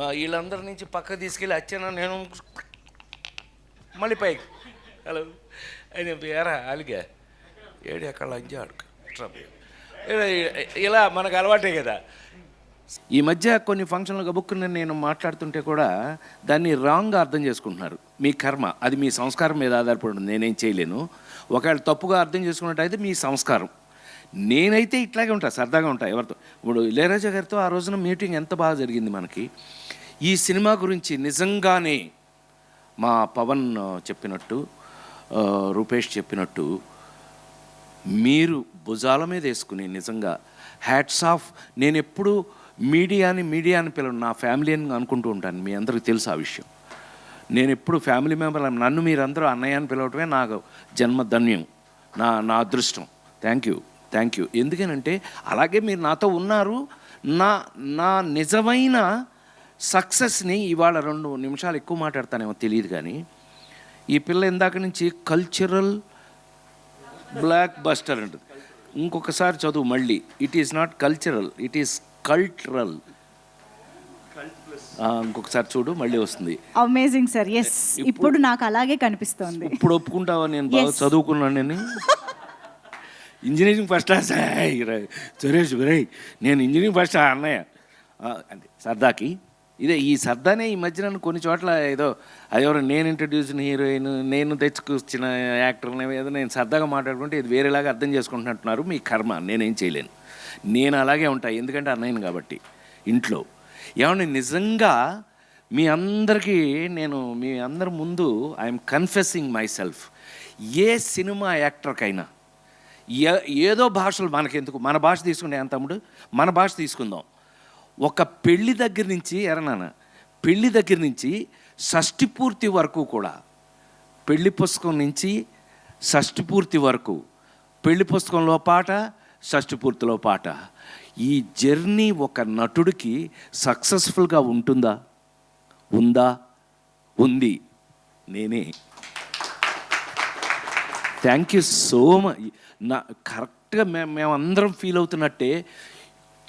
వీళ్ళందరి నుంచి పక్క తీసుకెళ్ళి వచ్చాను నేను మళ్ళీ పైకి. హలో. అని ఎరా అలిగా ఏడు ఎక్కడ అడుగు ఇలా మనకు అలవాటే కదా. ఈ మధ్య కొన్ని ఫంక్షన్లు గబుక్కుని నేను మాట్లాడుతుంటే కూడా దాన్ని రాంగ్గా అర్థం చేసుకుంటున్నారు. మీ కర్మ అది మీ సంస్కారం మీద ఆధారపడి నేనేం చేయలేను. ఒకవేళ తప్పుగా అర్థం చేసుకున్నట్టయితే మీ సంస్కారం. నేనైతే ఇట్లాగే ఉంటా సరదాగా ఉంటా ఎవరితో. ఇప్పుడు ఇళయరాజా గారితో ఆ రోజున మీటింగ్ ఎంత బాగా జరిగింది మనకి. ఈ సినిమా గురించి నిజంగానే మా పవన్ చెప్పినట్టు రూపేష్ చెప్పినట్టు మీరు భుజాల మీద వేసుకుని నిజంగా హ్యాట్స్ ఆఫ్ నేను ఎప్పుడు మీడియాని మీడియా అని పిలవను నా ఫ్యామిలీ అని అనుకుంటూ ఉంటాను మీ అందరికీ తెలుసు ఆ విషయం. నేను ఎప్పుడు ఫ్యామిలీ మెంబర్ నన్ను మీరందరూ అన్నయ్య అని పిలవటమే నాకు జన్మధన్యం నా నా అదృష్టం. Thank you. థ్యాంక్ యూ ఎందుకనంటే అలాగే మీరు నాతో ఉన్నారు. నా నా నిజమైన సక్సెస్ని ఇవాళ రెండు నిమిషాలు ఎక్కువ మాట్లాడతానేమో తెలియదు కానీ ఈ పిల్ల ఇందాక నుంచి కల్చరల్ బ్లాక్ బస్టర్ అంటుంది. ఇంకొకసారి చదువు మళ్ళీ. It is not cultural it is cultural ఇంకొకసారి చూడు మళ్ళీ వస్తుంది. అమేజింగ్ సార్ ఎస్ ఇప్పుడు నాకు అలాగే కనిపిస్తోంది. ఇప్పుడు ఒప్పుకుంటావా నేను బాగా. చదువుకున్నాను నేను ఇంజనీరింగ్ ఫస్ట్ క్లాస్ సురేష్ రే నేను ఇంజనీరింగ్ ఫస్ట్ అన్నయ్య. ఆ, అంటే సర్దాకి. ఇదే ఈ సర్దానే ఈ మధ్యన కొన్ని చోట్ల ఏదో అదెవరో నేను ఇంట్రడ్యూసిన హీరోయిన్ నేను తెచ్చుకొచ్చిన యాక్టర్ని ఏదో నేను సరదాగా మాట్లాడుకుంటే ఇది వేరేలాగా అర్థం చేసుకుంటున్నట్టున్నారు మీ కర్మ నేనేం చేయలేను. నేను అలాగే ఉంటాయి ఎందుకంటే అన్నయ్యను కాబట్టి ఇంట్లో. ఏమంటే నిజంగా మీ అందరికీ నేను మీ అందరి ముందు ఐఎమ్ కన్ఫెసింగ్ మై సెల్ఫ్ ఏ సినిమా యాక్టర్కైనా ఏదో భాషలు మనకెందుకు? మన భాష తీసుకుంటే ఏం తమ్ముడు? మన భాష తీసుకుందాం. ఒక పెళ్ళి దగ్గర నుంచి ఎరనాన్న పెళ్ళి దగ్గర నుంచి షష్ఠి పూర్తి వరకు కూడా పెళ్ళి పుస్తకం నుంచి షష్ఠి పూర్తి వరకు పెళ్ళి పుస్తకంలో పాట షష్ఠి పూర్తిలో పాట. ఈ జర్నీ ఒక నటుడికి సక్సెస్ఫుల్గా ఉంటుందా? ఉందా? ఉంది. నేనే. థ్యాంక్ యూ సో మచ్ నా కరెక్ట్గా మేము మేమందరం ఫీల్ అవుతున్నట్టే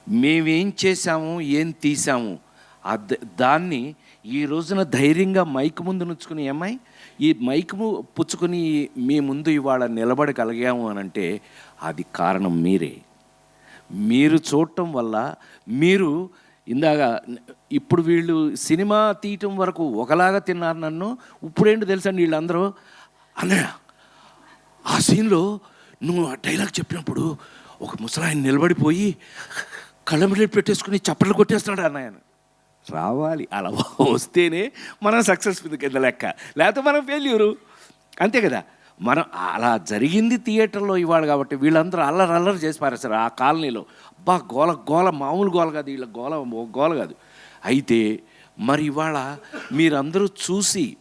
మేమేం చేశాము ఏం తీసాము దాన్ని ఈ రోజున ధైర్యంగా మైక్ ముందు నుంచుకుని ఏమై ఈ మైక్ ము- పుచ్చుకుని మీ ముందు ఇవాళ నిలబడగలిగాము అని అంటే అది కారణం మీరే. మీరు చూడటం వల్ల మీరు ఇందాక ఇప్పుడు వీళ్ళు సినిమా తీయటం వరకు ఒకలాగా తిన్నారు నన్ను ఇప్పుడేంటి తెలుసండి వీళ్ళందరూ? అన్నయ్య! ఆ సీన్లో నువ్వు ఆ డైలాగ్ చెప్పినప్పుడు ఒక ముసలాయన నిలబడిపోయి కళ్ళమిడి పెట్టేసుకుని చప్పట్లు కొట్టేస్తున్నాడు అన్నయ్య రావాలి అలా వస్తేనే మనం సక్సెస్ఫుల్ కింద లెక్క. లేకపోతే మనం ఫెయిల్యూరు అంతే కదా. మనం అలా జరిగింది థియేటర్లో ఇవాళ కాబట్టి వీళ్ళందరూ అల్లరి అల్లరి చేసి పారేస్తారు ఆ కాలనీలో. అబ్బా గోల గోల మామూలు గోల కాదు వీళ్ళ గోల గోల కాదు. అయితే మరి ఇవాళ మీరందరూ చూసి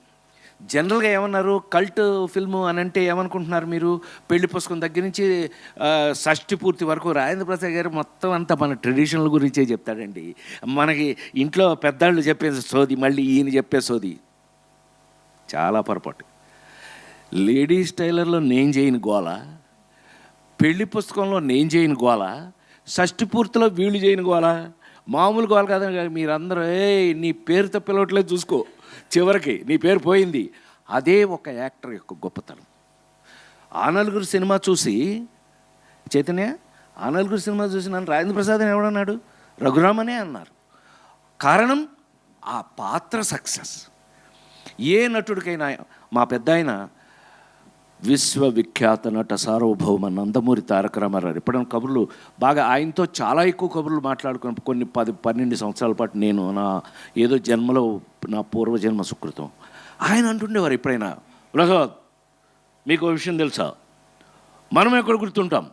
జనరల్గా ఏమన్నారు? కల్ట్ ఫిల్మ్ అని అంటే ఏమనుకుంటున్నారు మీరు? పెళ్ళి పుస్తకం దగ్గర నుంచి షష్టి పూర్తి వరకు రాజేంద్ర ప్రసాద్ గారు మొత్తం అంతా మన ట్రెడిషనల్ గురించే చెప్తాడండి. మనకి ఇంట్లో పెద్దాళ్ళు చెప్పే సోది మళ్ళీ ఈయన చెప్పే సోది. చాలా పొరపాటు. లేడీస్ టైలర్లో నేను చేయని గోల. పెళ్ళి పుస్తకంలో నేను చేయని గోల. షష్ఠి పూర్తిలో వీళ్ళు చేయని గోల. మామూలు వాళ్ళు కాదు మీరందరూ ఏ నీ పేరుతో పిలవట్లేదు చూసుకో. చివరికి నీ పేరు పోయింది. అదే ఒక యాక్టర్ యొక్క గొప్పతనం. ఆ నలుగురు సినిమా చూసి చైతన్య ఆ నలుగురు సినిమా చూసి నన్ను రాజేంద్ర ప్రసాద్ అని ఎవడన్నాడు రఘురామనే అన్నారు. కారణం ఆ పాత్ర సక్సెస్. ఏ నటుడికైనా మా పెద్ద ఆయన విశ్వవిఖ్యాత నట సార్వభౌమ నందమూరి తారక రామారావు. ఎప్పుడైనా కబుర్లు బాగా ఆయనతో చాలా ఎక్కువ కబుర్లు మాట్లాడుకున్న కొన్ని పది పన్నెండు సంవత్సరాల పాటు నేను నా ఏదో జన్మలో నా పూర్వజన్మ సుకృతం. ఆయన అంటుండేవారు ఎప్పుడైనా ప్రసాద్ మీకు విషయం తెలుసా? మనం ఎక్కడ గుర్తుంటాం.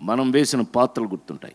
మనం వేసిన పాత్రలు గుర్తుంటాయి.